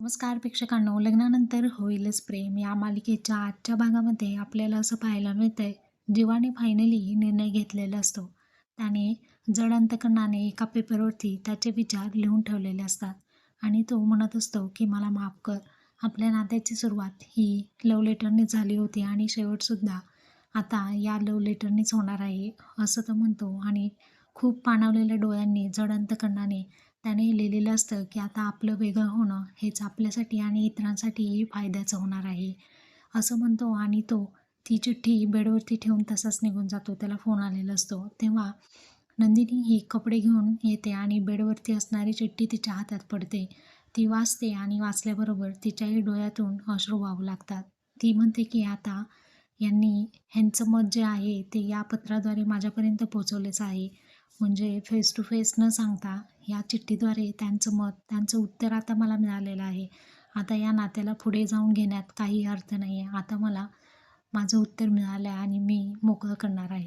नमस्कार प्रेक्षकांनो. लग्नानंतर होईलच प्रेम. या मालिकेच्या आजच्या भागामध्ये आपल्याला असं पाहायला मिळतंय जीवाने फायनली निर्णय घेतलेला असतो. त्याने जड अंतकरणाने एका पेपरवरती त्याचे विचार लिहून ठेवलेले असतात आणि तो म्हणत असतो की मला माफ कर. आपल्या नात्याची सुरुवात ही लव लेटरने झाली होती आणि शेवटसुद्धा आता या लव लेटरनेच होणार आहे असं तो म्हणतो आणि खूप पाणावलेल्या डोळ्यांनी जड अंतकरणाने त्याने लिहिलेलं असतं की आता आपलं वेगळं होणं हेच आपल्यासाठी आणि इतरांसाठीही फायद्याचं होणार आहे. असं म्हणतो आणि तो ती चिठ्ठी बेडवरती ठेवून तसाच निघून जातो. त्याला फोन आलेला असतो. तेव्हा नंदिनी ही कपडे घेऊन येते आणि बेडवरती असणारी चिठ्ठी तिच्या हातात पडते. ती वाचते आणि वाचल्याबरोबर तिच्याही डोळ्यातून अश्रू वाहू लागतात. ती म्हणते की आता यांनी ह्यांचं मत जे आहे ते या पत्राद्वारे माझ्यापर्यंत पोचवलेच आहे. म्हणजे फेस टू फेस न सांगता या चिठ्ठीद्वारे त्यांचं मत त्यांचं उत्तर आता मला मिळालेलं आहे. आता या नात्याला पुढे जाऊन घेण्यात काही अर्थ नाही आहे आता मला माझं उत्तर मिळालं आहे आणि मी मोकळं करणार आहे.